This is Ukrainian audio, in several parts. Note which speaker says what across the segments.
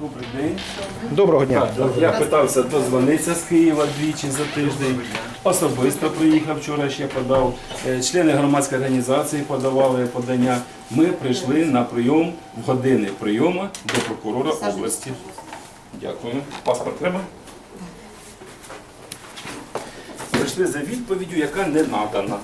Speaker 1: Добрий день.
Speaker 2: Доброго дня.
Speaker 1: Так, я питався дозвонитися з Києва двічі за тиждень. Особисто приїхав вчора, ще подав. Е, Члени громадської організації подавали подання. Ми прийшли на прийом в години прийому до прокурора області. Дякую. Паспорт треба? Прийшли за відповіддю, яка не надана.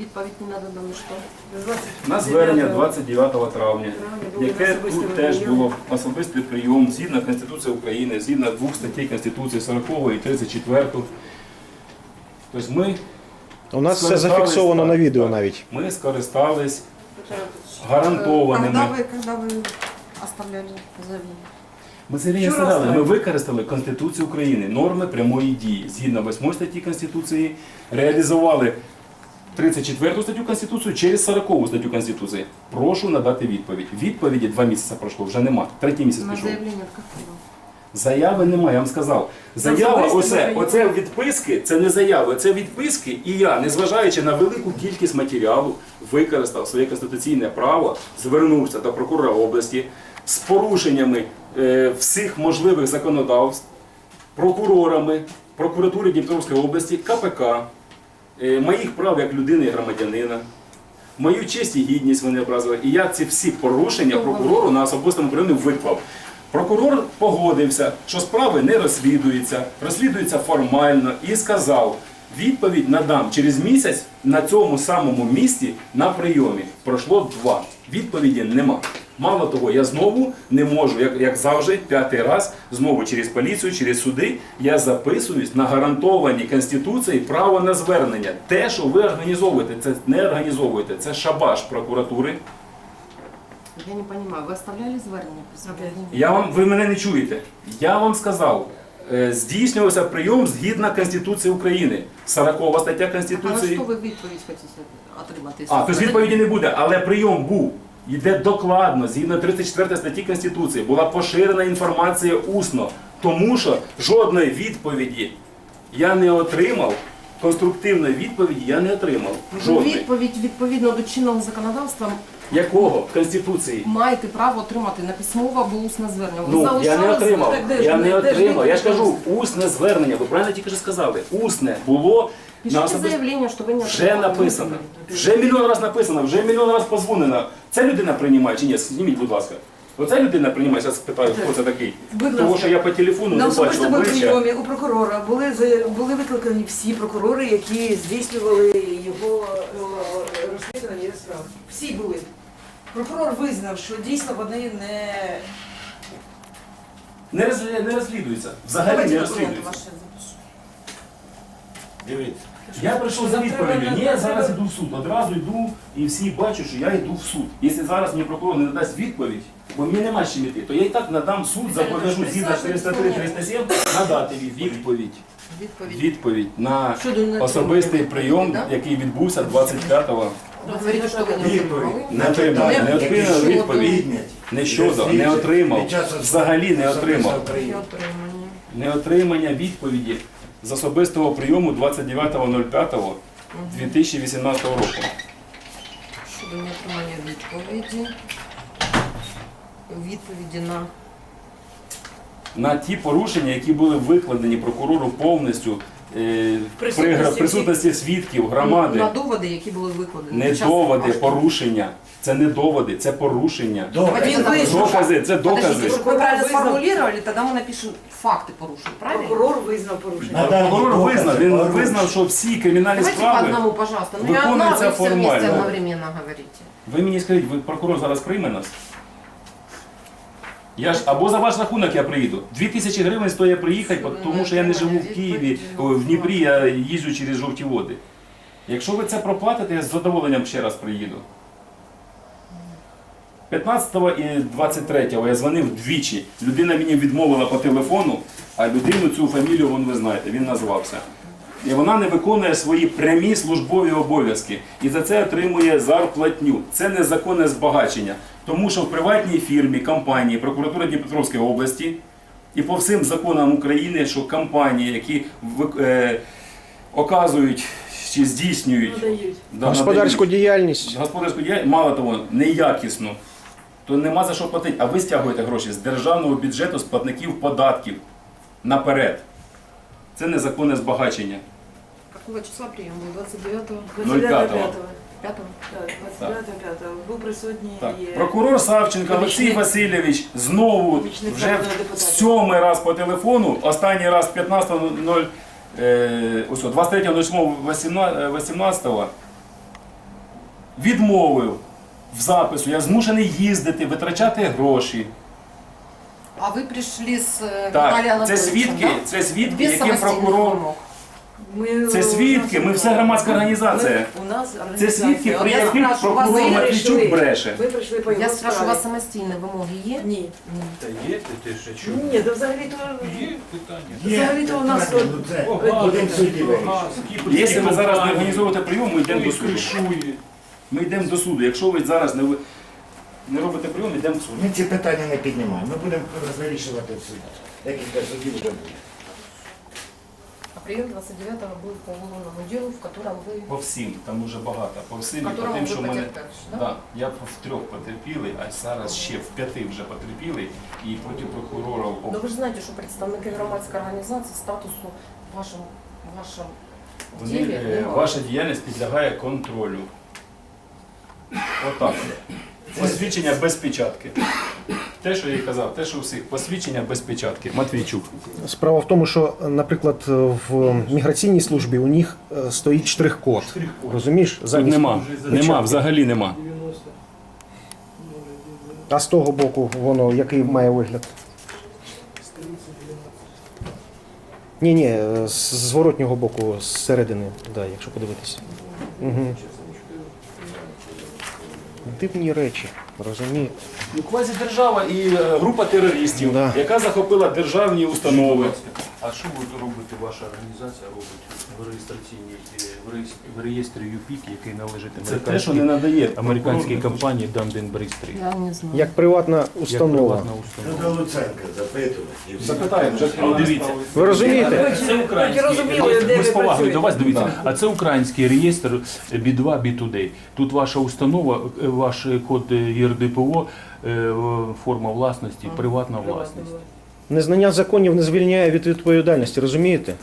Speaker 3: Відповідь не надо на що.
Speaker 1: На звернення 29 травня, яке тут теж було особистий прийом згідно Конституції України, згідно двох статей Конституції 40 і 34. Тобто ми,
Speaker 2: У нас все зафіксовано на відео навіть.
Speaker 1: ми скористались гарантованими.
Speaker 3: Когда вы, когда вы оставляли заявление?
Speaker 1: Ми це сказали, ми використали Конституцію України, норми прямої дії. Згідно 8 статті Конституції, реалізували 34 статтю Конституції через 40 статтю Конституції. Прошу надати відповідь. Відповіді два місяці пройшло, вже нема. Третій місяць
Speaker 3: На
Speaker 1: пішов.
Speaker 3: заявление от какого?
Speaker 1: Заяви немає, я вам сказав. Заява, оце, оце відписки, це не заяви, це відписки. І я, незважаючи на велику кількість матеріалу, використав своє конституційне право, звернувся до прокурора області з порушеннями е, всіх можливих законодавств, прокурорами, прокуратури Дніпровської області, КПК, моїх прав як людини і громадянина. Мою честь і гідність вони образили. І я ці всі порушення прокурору на особистому прийомі виклав. Прокурор погодився, що справи не розслідуються, розслідуються формально і сказав, відповідь надам через місяць на цьому самому місці на прийомі. Пройшло два. Відповіді нема. Мало того, я знову не можу, як, як завжди, п'ятий раз, знову через поліцію, через суди, я записуюсь на гарантовані Конституцією право на звернення. Те, що ви організовуєте, це не організовуєте, це шабаш прокуратури.
Speaker 3: Я не понимаю, вы оставляли звернення?
Speaker 1: Я вам, ви мене не чуєте. Я вам сказав, е, здійснювався прийом згідно Конституції України. 40 стаття
Speaker 3: А на
Speaker 1: Конституції.
Speaker 3: що ви відповідь хочете отримати?
Speaker 1: А, тобто відповіді не буде, але прийом був. Йде докладно, згідно 34 статті Конституції, була поширена інформація усно, тому що жодної відповіді я не отримав, конструктивної відповіді я не отримав. Жодної.
Speaker 3: відповідь відповідно до чинного законодавства
Speaker 1: Якого? Конституції?
Speaker 3: маєте право отримати на письмове або усне звернення. Ви
Speaker 1: Ну, я не отримав. Я не
Speaker 3: де
Speaker 1: отримав. Я ж кажу, усне звернення. Ви правильно тільки що сказали. Усне було
Speaker 3: Пишите
Speaker 1: особисто.
Speaker 3: заявлення, що ви не
Speaker 1: Вже написано. Вже мільйон раз написано, вже мільйон раз позвонено. Це людина приймає чи ні? Зніміть, будь ласка. Оця людина приймає, зараз питаю, хто це такий.
Speaker 4: Будь
Speaker 1: Тому
Speaker 4: ласка.
Speaker 1: що я по телефону
Speaker 4: На
Speaker 1: не бачу
Speaker 4: особистому
Speaker 1: обличчя.
Speaker 4: прийомі у прокурора були за- були викликані всі прокурори, які здійснювали його е, розслідування справ. Всі були. Прокурор визнав, що дійсно вони не
Speaker 1: Не, розслідується, не розслідується. Взагалі
Speaker 3: Давайте
Speaker 1: не
Speaker 3: документи
Speaker 1: розслідується.
Speaker 5: Дивіться.
Speaker 1: Я прийшов за відповіддю. Ні,
Speaker 4: нам
Speaker 1: зараз йду в суд. Одразу йду і всі бачать, що я йду в суд. Якщо зараз мені прокурор не надасть відповідь, бо мені нема з чим іти, то я і так надам суд, заповяжу згідно 403-307 надати відповідь.
Speaker 3: Відповідь.
Speaker 1: Відповідь на особистий прийом, який відбувся 25-го.
Speaker 3: Говорите, що ви не отримали.
Speaker 1: Не отримав, не отримав відповідь. Не щодо, не отримав. Взагалі не отримав.
Speaker 3: Не отримання.
Speaker 1: Неотримання відповіді з особистого прийому 29.05.2018 року.
Speaker 3: Щодо неотримання відповіді. Відповіді на
Speaker 1: На ті порушення, які були викладені прокурору повністю е, при
Speaker 4: Присутності
Speaker 1: присутності свідків, громади.
Speaker 3: на доводи, які були викладені.
Speaker 1: Не
Speaker 3: під час
Speaker 1: доводи,
Speaker 3: вашого-
Speaker 1: порушення. Це не доводи, це порушення.
Speaker 3: Давайте
Speaker 4: Він
Speaker 3: тогда-
Speaker 4: визнав.
Speaker 1: Докази, це
Speaker 3: Подождите,
Speaker 1: докази.
Speaker 3: чтобы вы правильно
Speaker 4: Прокурор вызнал.
Speaker 3: сформулировали, тогда мы напишем факты порушень, правильно?
Speaker 4: прокурор визнав порушення.
Speaker 1: Прокурор визнав, він визнав, що всі кримінальні
Speaker 3: Давайте по
Speaker 1: справи.
Speaker 3: одному, пожалуйста. Ну, я одна,
Speaker 1: виконується
Speaker 3: вы все вместе
Speaker 1: формально.
Speaker 3: одновременно говорите.
Speaker 1: Ви мені скажіть, ви прокурор зараз прийме нас? Я ж або за ваш рахунок я приїду. Дві тисячі гривень стоїть приїхати, тому що я не живу в Києві, в Дніпрі, я їжджу через жовті води. Якщо ви це проплатите, я з задоволенням ще раз приїду. 15 і 23 я дзвонив двічі. Людина мені відмовила по телефону, а людину цю фамілію вон ви знаєте, він назвався. І вона не виконує свої прямі службові обов'язки. І за це отримує зарплатню. Це незаконне збагачення. Тому що в приватній фірмі, компанії, прокуратура Дніпропетровської області і по всім законам України, що компанії, які е, оказують чи здійснюють
Speaker 4: Надають.
Speaker 1: да,
Speaker 2: Господарську
Speaker 1: надають
Speaker 2: діяльність.
Speaker 1: господарську діяльність, мало того, неякісно. то нема за що платити. А ви стягуєте гроші з державного бюджету, з платників податків наперед. Це незаконне збагачення.
Speaker 3: Какого числа прием был? 29-го?
Speaker 1: 05-го.
Speaker 4: Так, 29.05. Був присутній
Speaker 1: Так.
Speaker 4: і
Speaker 1: Прокурор Савченко Олексій Васильович знову
Speaker 4: Помічник
Speaker 1: вже
Speaker 4: народного
Speaker 1: в
Speaker 4: депутата.
Speaker 1: сьомий раз по телефону, останній раз 15.0, е, ось о, 23.08.18 відмовив в запису. Я змушений їздити, витрачати гроші.
Speaker 3: А вы пришли с э,
Speaker 1: Так, це свідки,
Speaker 3: да?
Speaker 1: це свідки,
Speaker 3: Без
Speaker 1: яким
Speaker 3: самостійних
Speaker 1: прокурор.
Speaker 3: вимог.
Speaker 4: ми
Speaker 1: Це свідки, ми вся громадська організація.
Speaker 4: Ми- у нас
Speaker 1: Це
Speaker 4: організація.
Speaker 1: свідки, при
Speaker 4: я
Speaker 1: яких
Speaker 4: спрашиваю, вас
Speaker 1: прокурор
Speaker 4: ви
Speaker 1: Матвійчук
Speaker 4: прийшли?
Speaker 1: бреше.
Speaker 4: Ви прийшли по його
Speaker 3: Я спрашиваю, у вас самостійні вимоги є?
Speaker 4: Ні.
Speaker 6: Та є ти, ти ще що?
Speaker 4: Ні, то взагалі то
Speaker 6: Є питання.
Speaker 4: взагалі то у нас
Speaker 5: Ну,
Speaker 4: от
Speaker 5: це
Speaker 6: Ага,
Speaker 5: будемо в суді вирішити.
Speaker 6: ага, кіпрські
Speaker 1: Якщо ми зараз не
Speaker 6: компанії,
Speaker 1: прийом, ми йдемо до суду. Ми йдемо до суду. Якщо ви зараз не, ви- не робите прийом, йдемо в суд.
Speaker 5: Ми ці питання не піднімаємо. Ми будемо вирішувати в суді. Декілька судів вже буде.
Speaker 3: А прием 29-го был по уголовному делу, в котором вы,
Speaker 1: По всім, там уже багато. По всім
Speaker 3: в
Speaker 1: і по
Speaker 3: котором
Speaker 1: тим,
Speaker 3: вы
Speaker 1: що в мене.
Speaker 3: потерпевший, да?
Speaker 1: Да, я в трьох потерпілий, а зараз ще в п'яти вже потерпілий і проти прокурора.
Speaker 3: Но ви ж знаєте, що представники громадської організації статусу в вашому, в вашому
Speaker 1: Вони,
Speaker 3: ділі
Speaker 1: е,
Speaker 3: немає.
Speaker 1: ваша діяльність підлягає контролю. Отак. Посвідчення без печатки. Те, що я і казав, те, що у всіх, посвідчення без печатки. Матвійчук.
Speaker 2: Справа в тому, що, наприклад, в міграційній службі у них е, стоїть штрих-код. Розумієш?
Speaker 1: Тут
Speaker 2: Замість
Speaker 1: нема. Нема, взагалі нема.
Speaker 2: А з того боку воно який має вигляд? Ні, ні, з зворотнього боку, зсередини, да, якщо подивитися. Угу. Дивні речі, розумієте?
Speaker 1: Ну, квазідержава і е, група терористів,
Speaker 2: Да.
Speaker 1: яка захопила державні установи.
Speaker 6: А що буде робити ваша організація робить в реєстраційній е, в реєс- в реєстрі ЮПІК, який належить
Speaker 1: Це те, що не надає
Speaker 6: американській компанії Данден Бристрі?
Speaker 3: Я не знаю.
Speaker 2: Як приватна
Speaker 6: Як
Speaker 2: установа.
Speaker 6: приватна
Speaker 5: Треба
Speaker 6: установа.
Speaker 5: Луценка запитувати. і все.
Speaker 1: Запитаємо, вже
Speaker 6: А от дивіться,
Speaker 2: Ви розумієте?
Speaker 6: Це український
Speaker 4: розуміли,
Speaker 6: реєстр.
Speaker 4: де
Speaker 6: Ми
Speaker 4: ви
Speaker 6: з повагою до вас дивіться.
Speaker 1: Да.
Speaker 6: А це український реєстр B2, B2D. Тут ваша установа, е, ваш код е, ЄРДПО, е, форма власності, приватна власність.
Speaker 2: Незнання законів не звільняє від відповідальності, розумієте?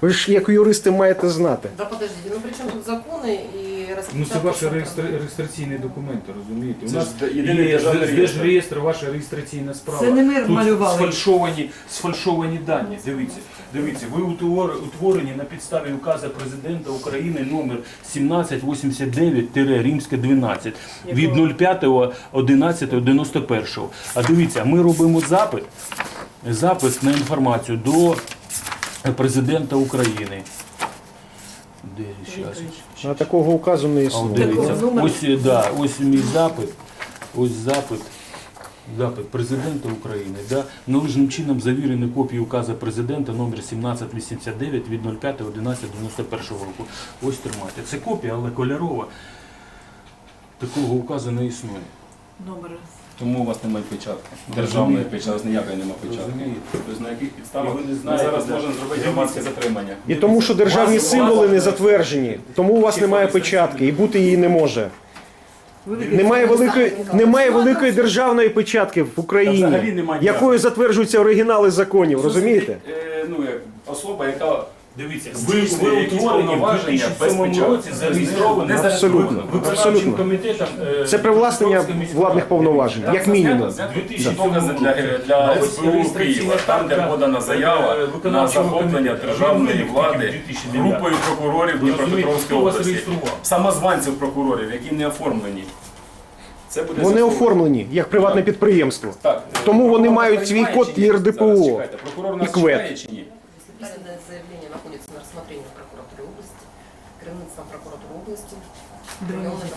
Speaker 2: Ви ж як юристи маєте знати.
Speaker 3: Да подождите, ну при чому тут закони і
Speaker 6: Ну це ваші реєстр- реєстраційні документи, розумієте? У
Speaker 1: Це
Speaker 6: нас
Speaker 1: ж єдиний
Speaker 6: є
Speaker 1: державний
Speaker 6: з- з
Speaker 1: реєстр.
Speaker 6: держреєстр, ваша реєстраційна справа.
Speaker 4: Це не ми
Speaker 6: Тут
Speaker 4: малювали.
Speaker 6: Сфальшовані, сфальшовані дані. Дивіться, дивіться, ви утвор- утворені на підставі указу президента України номер 1789 римське 12 від 05.11.91. А дивіться, ми робимо запит, запит на інформацію до президента України. Де щас?
Speaker 2: А такого указу не
Speaker 6: А
Speaker 2: існує.
Speaker 6: дивіться,
Speaker 4: Такого
Speaker 6: ось, е, да, ось мій запит, ось запит, запит президента України. Да, належним чином завірені копії указу президента номер 1789 від 05.11.91 року. Ось тримайте. Це копія, але кольорова. Такого указу не існує.
Speaker 4: Номер.
Speaker 1: Тому у вас немає печатки. Державної печатки, у вас ніякої немає печатки. Тобто на яких підставах
Speaker 6: ви не
Speaker 1: ми
Speaker 6: знаєте,
Speaker 1: зараз можемо зробити громадське затримання.
Speaker 2: І тому, що державні символи не затверджені, тому у вас немає печатки і бути її не може. Немає великої, немає великої державної печатки в Україні, якою затверджуються оригінали законів, розумієте?
Speaker 1: Е, Ну, як особа, яка
Speaker 6: Дивіться, ви, ви утворені в
Speaker 1: без
Speaker 6: 2007
Speaker 1: печатки.
Speaker 6: році, зареєстровані
Speaker 2: Абсолютно,
Speaker 6: виконавчим
Speaker 2: абсолютно.
Speaker 6: комітетом. е,
Speaker 2: Це привласнення
Speaker 6: Дніпровської міської
Speaker 2: владних
Speaker 6: ради.
Speaker 2: повноважень, як мінімум.
Speaker 1: Дві докази для,
Speaker 6: А
Speaker 1: для СБУ Києва, там, де подана заява
Speaker 6: е,
Speaker 1: на захоплення державної влади групою прокурорів Дніпропетровської області. Самозванців прокурорів, які не оформлені. Це буде
Speaker 2: Вони
Speaker 1: з'ясовано.
Speaker 2: оформлені як приватне підприємство.
Speaker 1: Так,
Speaker 2: Тому вони
Speaker 1: прокурор
Speaker 2: мають свій
Speaker 1: приймає
Speaker 2: код
Speaker 1: чи ні?
Speaker 2: ЄРДПО
Speaker 1: чекайте, Прокурор нас
Speaker 2: і КВЕД.
Speaker 1: чекає чи ні?
Speaker 3: В прокуратуре области, керівництвом прокуратури області.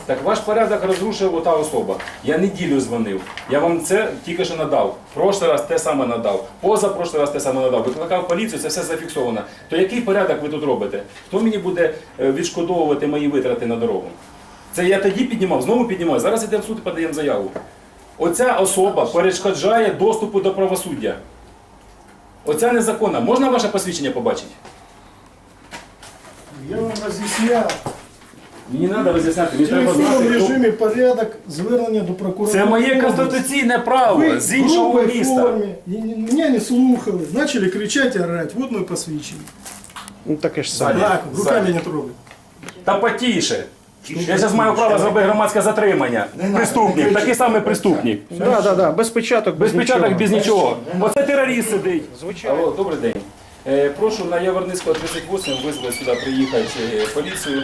Speaker 1: Так ваш порядок розрушив ота особа. Я неділю дзвонив. Я вам це тільки що надав. Прошлий раз те саме надав. Позапрошлий раз те саме надав. Викликав поліцію, це все зафіксовано. То який порядок ви тут робите? Хто мені буде е, відшкодовувати мої витрати на дорогу? Це я тоді піднімав, знову піднімаю. Зараз йдемо в суд і подаємо заяву. Оця особа перешкоджає доступу до правосуддя. Оця незаконна. Можна ваше посвідчення побачити?
Speaker 5: Я вам роз'ясняв.
Speaker 1: Мені не треба роз'ясняти, мені
Speaker 7: В
Speaker 1: треба знати, хто...
Speaker 7: режимі порядок звернення до прокуратури.
Speaker 1: Це моє конституційне право
Speaker 7: Ви
Speaker 1: з
Speaker 7: в
Speaker 1: іншого
Speaker 7: грубій
Speaker 1: міста.
Speaker 7: формі, мене не слухали, почали кричати, орати. Вот моє посвідчення.
Speaker 2: Ну таке ж саме.
Speaker 7: Так, руками не трогай.
Speaker 1: Та потіше. Я зараз маю право зробити громадське затримання. Преступник, такий самий преступник.
Speaker 2: Да, да, да, без печаток, без,
Speaker 1: Без печаток,
Speaker 2: нічого.
Speaker 1: без нічого. Оце терорист сидить.
Speaker 2: Звичайно.
Speaker 1: Алло, добрий день. Е, прошу на Яворницького 38 визвали сюди приїхати е, поліцію.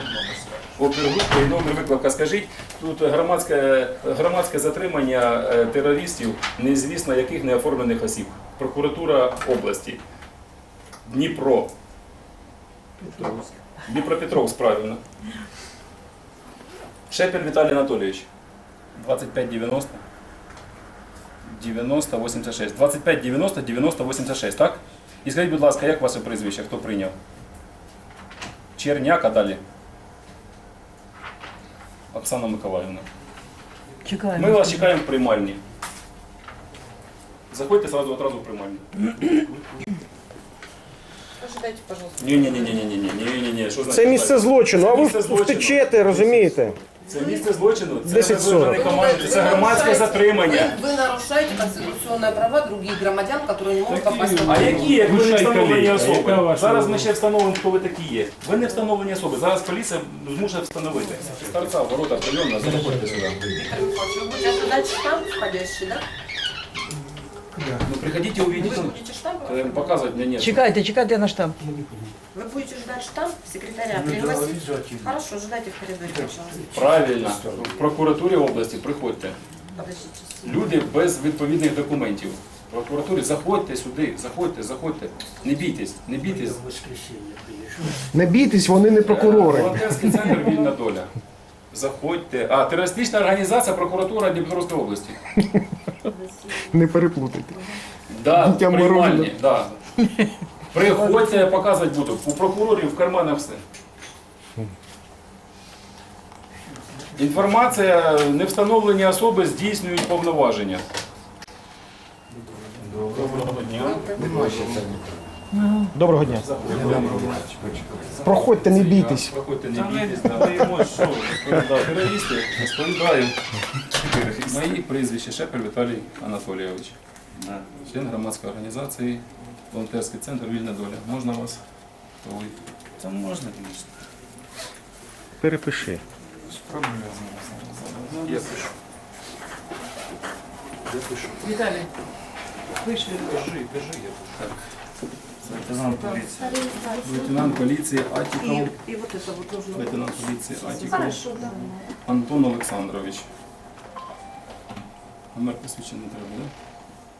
Speaker 1: Опергрупу і номер виклика скажіть. Тут громадське, громадське затримання е, терористів, неізвісно яких неоформлених осіб. Прокуратура області. Дніпро. Дніпропетровськ, правильно. Шепель Віталій Анатолійович. 2590. 90 86. 25 90 90 86, так? І скажіть, будь ласка, як ваше прізвище, хто прийняв? Черняк, а далі? Оксана Миколаївна. Чекаємо. Ми вас чекаємо в приймальні. Заходьте сразу одразу в приймальню.
Speaker 3: Ожидайте, пожалуйста.
Speaker 1: Ні, ні, ні, ні, ні, ні, ні, ні, ні. Що значить?
Speaker 2: Це місце злочину, а ви
Speaker 1: Місце злочину.
Speaker 2: втечете, розумієте?
Speaker 1: Це місце злочину. Це
Speaker 2: 10
Speaker 1: не викликаний
Speaker 2: сорок.
Speaker 1: команди, це громадське затримання.
Speaker 3: Вы, вы нарушаете конституционные права других громадян, которые не могут попасть в
Speaker 1: А які, як ви не
Speaker 6: Слушай,
Speaker 1: встановлені
Speaker 6: колеги, а
Speaker 1: особи?
Speaker 6: яка ваша
Speaker 1: Зараз ми
Speaker 6: робота?
Speaker 1: ще встановимо, хто ви такі є. Ви не встановлені особи. Зараз поліція змушує встановити. З торця ворота прийомна, заходьте сюди.
Speaker 3: Виктор Михайлович, вы будете ожидать штамп входящий, да?
Speaker 1: Ну приходите, увидите.
Speaker 3: Вы будете штамп?
Speaker 1: Э, Показывать мне нет.
Speaker 4: Чекайте, чекайте на штамп.
Speaker 3: Вы будете ждать штамп секретаря, пригласить? Хорошо, ожидайте в коридоре, пожалуйста.
Speaker 1: Правильно. В прокуратурі області приходьте.
Speaker 3: Подождите.
Speaker 1: Люди без відповідних документів. В прокуратурі заходьте сюди, заходьте, заходьте. Не бійтесь, не бійтесь.
Speaker 2: Не бійтесь, вони не прокурори.
Speaker 1: Волонтерський центр Вільна доля. Заходьте. А, терористична організація прокуратура Дніпропетровської області.
Speaker 2: Не переплутайте.
Speaker 1: Да,
Speaker 2: Дітям
Speaker 1: приймальні, да. Приходьте, я показувати буду. У прокурорів в карманах все. Інформація, не встановлені особи здійснюють повноваження. Доброго дня.
Speaker 2: Доброго дня. Проходьте, не бійтесь.
Speaker 1: Проходьте, не бійтесь. да. Терористи, розповідаю. Мої прізвище Шепель Віталій Анатолійович. Член громадської організації, волонтерський центр Вільна доля. Можна вас?
Speaker 6: Це можна, звісно.
Speaker 2: Перепиши.
Speaker 1: Я пишу.
Speaker 4: Віталій, пиши.
Speaker 6: Лейтенант поліції.
Speaker 1: Лейтенант поліції Атіков.
Speaker 3: И, и вот это вот нужно.
Speaker 1: Лейтенант поліції Атіков
Speaker 3: Хорошо, да.
Speaker 1: Антон Олександрович. Номер посвідчення не треба, так?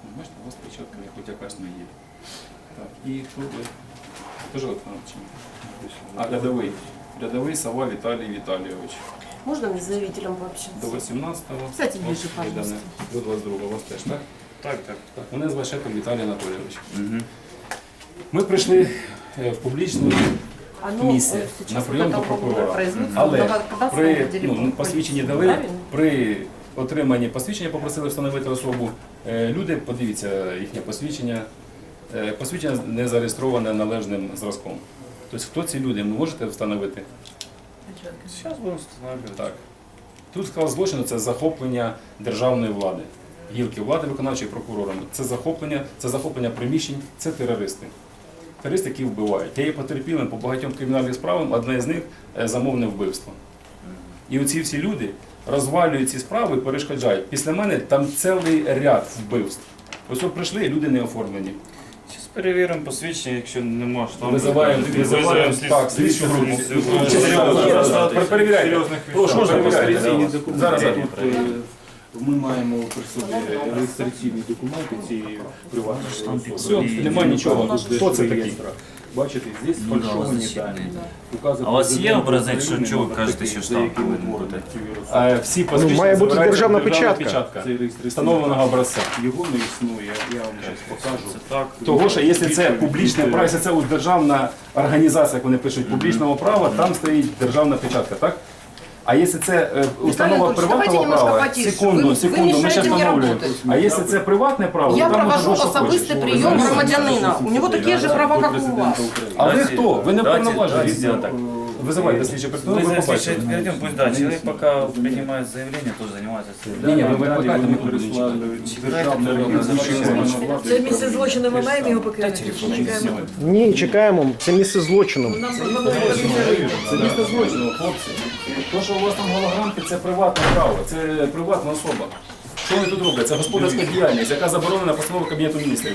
Speaker 1: Ну, Бачите, у вас печатка є, хоч якась не є. Так, і хто ви? Теж Олександр чи ні? А рядовий. Рядовий Сава Віталій Віталійович.
Speaker 3: Можно мне с заявителем пообщаться?
Speaker 1: До 18-го.
Speaker 3: Кстати, ближе,
Speaker 1: От,
Speaker 3: пожалуйста.
Speaker 1: До 22-го. У вас теж, так?
Speaker 6: Так, так.
Speaker 1: Так, мене звати Шепель Віталій Анатолійович.
Speaker 6: Угу.
Speaker 1: Ми прийшли е, в публічну миссия
Speaker 3: э, сейчас
Speaker 1: на
Speaker 3: это
Speaker 1: до прокурора. Але при ну, посвідченні дали, при отриманні посвідчення попросили встановити особу. Е, Люди, подивіться їхнє посвідчення. Е, Посвідчення не зареєстроване належним зразком. Тобто хто ці люди, ви можете встановити?
Speaker 6: Зараз будемо встановлювати.
Speaker 1: Так. Тут склад злочину це захоплення державної влади. Гілки влади виконавчої прокурорами. Це захоплення, це захоплення приміщень, це терористи. Терористи, які вбивають. Я є потерпілим по багатьом кримінальним справам, одне з них е, замовне вбивство. І оці всі люди розвалюють ці справи і перешкоджають. Після мене там цілий ряд вбивств. Ось от прийшли, і люди не оформлені.
Speaker 6: Зараз перевіримо посвідчення, якщо нема штампу.
Speaker 1: Визиваємо, визиваємо так, слідчу групу. Перевіряйте. Прошу, перевіряйте. Зараз, зараз.
Speaker 8: Ми маємо при собі реєстраційні документи цієї приватної
Speaker 1: Все, немає нічого. Хто це такий?
Speaker 8: Бачите, здесь фальшовані дані.
Speaker 9: А у вас є образець, що чого ви кажете, що штамп повинен бути?
Speaker 1: Всі посвідчення
Speaker 2: має бути державна печатка.
Speaker 1: Встановленого образця.
Speaker 8: Його не існує, я вам зараз покажу.
Speaker 6: Це так.
Speaker 1: Того, що якщо це публічне право, якщо це державна організація, як вони пишуть, публічного права, там стоїть державна печатка, так? А если це э, установа приватного права, секунду, секунду,
Speaker 3: мы
Speaker 1: сейчас
Speaker 3: останавливаем.
Speaker 1: А если це приватне право,
Speaker 3: Я
Speaker 1: там
Speaker 3: провожу особистий прийом громадянина. У него такі же права, как у вас.
Speaker 1: А ви хто? Ви не повноважені. Визивайте слідчу персону, ви
Speaker 8: Если
Speaker 1: побачите.
Speaker 8: перейдем, пусть да, человек пока принимает заявление, тоже занимается
Speaker 1: Ні, ні, ви викликайте, ми читати.
Speaker 4: Це місце злочину, ми маємо його покинути. Чекаємо.
Speaker 2: Ні, чекаємо. Це місце злочину.
Speaker 1: Це місце злочину, хлопці. То, що у вас там голограмки, це приватне право, це приватна особа. Що вони тут роблять? Це господарська діяльність, яка заборонена постановою Кабінету міністрів.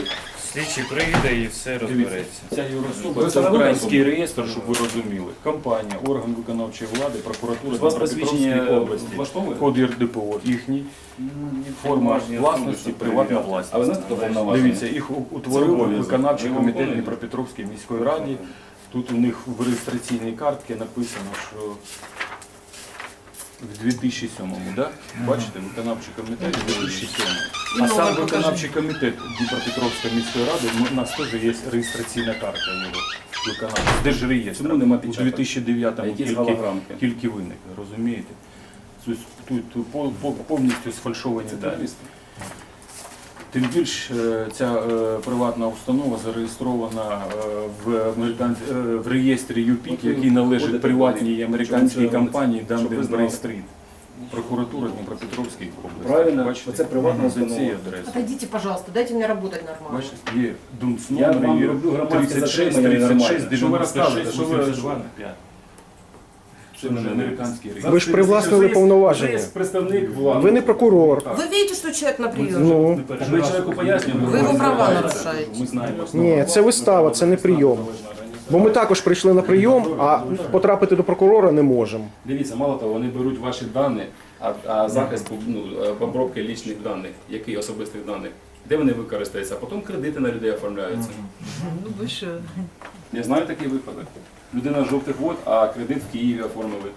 Speaker 8: Слідчий прийде і все розбереться.
Speaker 6: Ця юрособа це український реєстр, щоб ви розуміли. Компанія, орган виконавчої влади, прокуратура
Speaker 1: вас посвідчення
Speaker 6: області,
Speaker 1: влаштовує?
Speaker 6: код РДПО їхній, форма власності, приватна власність.
Speaker 1: А ви знаєте, хто повноважений?
Speaker 6: Дивіться, їх утворив виконавчий комітет? Дніпропетровської міської ради. Тут у них в реєстраційній картці написано, що в 2007-му, да? бачите, виконавчий комітет в 2007-му. А сам виконавчий комітет Дніпропетровської міської ради, ну, у нас теж є реєстраційна карта його де ж реєстр.
Speaker 1: Чому нема
Speaker 6: У
Speaker 1: печаток?
Speaker 6: 2009-му
Speaker 1: Якісь
Speaker 6: тільки,
Speaker 1: голограмки?
Speaker 6: тільки виник, розумієте? Тобто Тут, тут по- по- повністю сфальшовані дані.
Speaker 1: терористи.
Speaker 6: Тим більш е, ця е, приватна установа зареєстрована е, в, е, в реєстрі
Speaker 1: ви
Speaker 6: який належить приватній американській компанії
Speaker 1: знали.
Speaker 6: Стріт. Прокуратура Дніпропетровської області.
Speaker 1: Правильно,
Speaker 6: Бачите?
Speaker 1: це приватна установа.
Speaker 3: Отойдите, пожалуйста, дайте мне работать нормально.
Speaker 6: Бачите, є ДУНС номер, є
Speaker 1: роблю громадське
Speaker 6: 36,
Speaker 1: затримання
Speaker 6: 36,
Speaker 1: нормально. Що ви розказуєте?
Speaker 6: 96,
Speaker 1: Що ви-
Speaker 6: 82, 5. Це вже американський.
Speaker 2: Ви ж привласнили повноваження.
Speaker 1: Це є представник влади.
Speaker 2: Ви не прокурор.
Speaker 3: Вы видите, что человек на приеме?
Speaker 2: Ну
Speaker 1: Ми чоловіку пояснюємо.
Speaker 3: Ви його права нарушаєте.
Speaker 6: Ми знаємо.
Speaker 2: ні, це вистава, це не прийом. Бо ми також прийшли на прийом, а потрапити до прокурора не можемо.
Speaker 1: Дивіться, мало того, вони беруть ваші дані, а, а захист ну, обробки лічних даних, який особистих даних, де вони використаються, а потім кредити на людей оформляються.
Speaker 4: Ну ви що?
Speaker 1: Я знаю такий випадок. Людина з жовтих вод, а кредит в Києві оформили.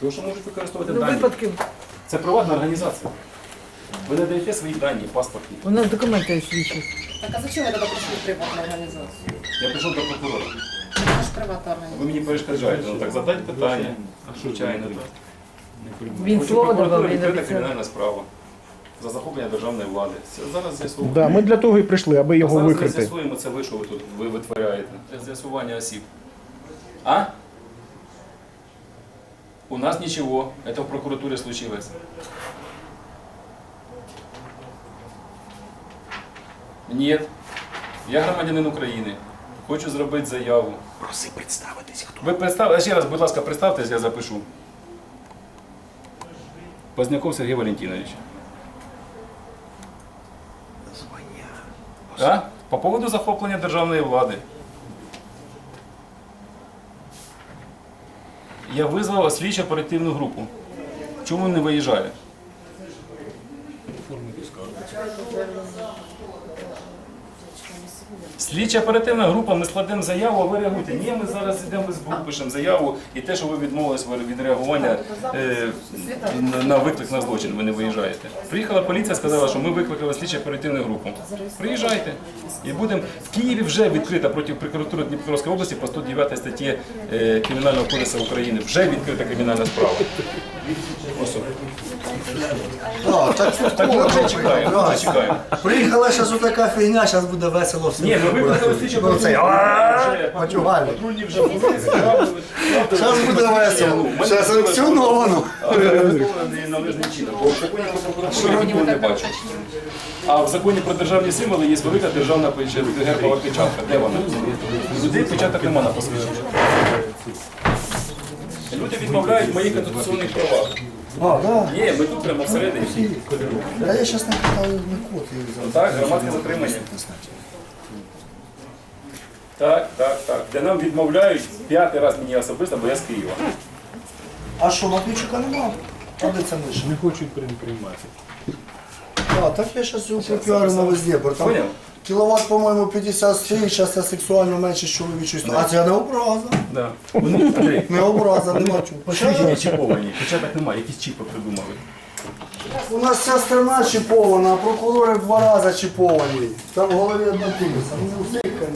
Speaker 1: Тому що можуть використовувати
Speaker 4: Ну
Speaker 1: дані.
Speaker 4: випадки.
Speaker 1: Це приватна організація. Ви не даєте свої дані, паспортні.
Speaker 4: У нас документи свідчать.
Speaker 3: Так а зачем вы тогда пришли в приватную организацию?
Speaker 1: Я прийшов до прокурора.
Speaker 3: Это же приватная
Speaker 1: Ви
Speaker 3: организация.
Speaker 1: мені перешкоджаєте. Ну так задайте питання. Звичайно.
Speaker 4: Він
Speaker 1: Хочу
Speaker 4: слово
Speaker 1: прокуратурі
Speaker 4: давав, він
Speaker 1: відкрита
Speaker 4: обіцяв.
Speaker 1: кримінальна справа. За захоплення державної влади. Це зараз з'ясовуємо.
Speaker 2: Да, ми для того і прийшли, аби його
Speaker 1: зараз ми з'ясуємо це ви, що ви тут ви витворяєте. Це з'ясування осіб. А? У нас ничего. Это в прокуратуре случилось. Нет. Я громадянин України. Хочу зробити заяву.
Speaker 2: Проси представитись, хто.
Speaker 1: Ви представте, ще раз, будь ласка, представтесь, я запишу. Позняков Сергій Валентинович. А? По поводу захоплення державної влади. Я визвав слідчо оперативну групу. Чому він не виїжджає? Слідча оперативна група, ми складемо заяву, а ви реагуєте. Ні, ми зараз йдемо в СБУ, пишемо заяву, і те, що ви відмовились від реагування е, на- виклик на злочин, ви не виїжджаєте. Приїхала поліція, сказала, що ми викликали слідчу оперативну групу. Приїжджайте. І будемо в Києві вже відкрита проти прокуратури Дніпропетровської області по 109 статті е, Кримінального кодексу України. Вже відкрита кримінальна справа. Ось.
Speaker 9: А, так,
Speaker 1: Так ми вже чекаємо, ми вже чекаємо.
Speaker 9: Приїхала зараз така фігня, зараз буде весело всім.
Speaker 1: Ні, ми викликали слідчу
Speaker 9: Ну, це,
Speaker 1: оперативну.
Speaker 9: Матюгальник.
Speaker 1: Патрульні вже були.
Speaker 9: Зараз буде весело. Зараз санкціоновано.
Speaker 1: Реалізований належним чином. Бо в законі про прокуратуру я нікого не бачу. А в законі про державні символи є велика державна печатка, гербова печатка. Де вона? Людей печаток немає на посвідченні. Люди відмовляють в моїх конституційних правах.
Speaker 9: А, да.
Speaker 1: Ні, ми тут прямо всередині.
Speaker 9: А я зараз напитаю на код.
Speaker 1: Так, громадське затримання. Так, так, так. Де нам відмовляють п'ятий раз мені особисто, бо я з Києва.
Speaker 9: А що, Матвійчука нема? А де це миша?
Speaker 6: Не хочуть приймати.
Speaker 9: А, так я зараз його пропіарю на везде, бо там
Speaker 1: Поняв?
Speaker 9: Кіловат, по-моєму, 50 стоїть, зараз я сексуально менше з чоловічою. А це не образа.
Speaker 1: Да. Вони, Андрій,
Speaker 9: Не образа, нема чого.
Speaker 1: посвідчення чіповані, так немає, якісь чіпи придумали.
Speaker 9: У нас вся страна чіпована, а прокурори в два рази чіповані. Там в голові одна куліса. Ну, все, звісно.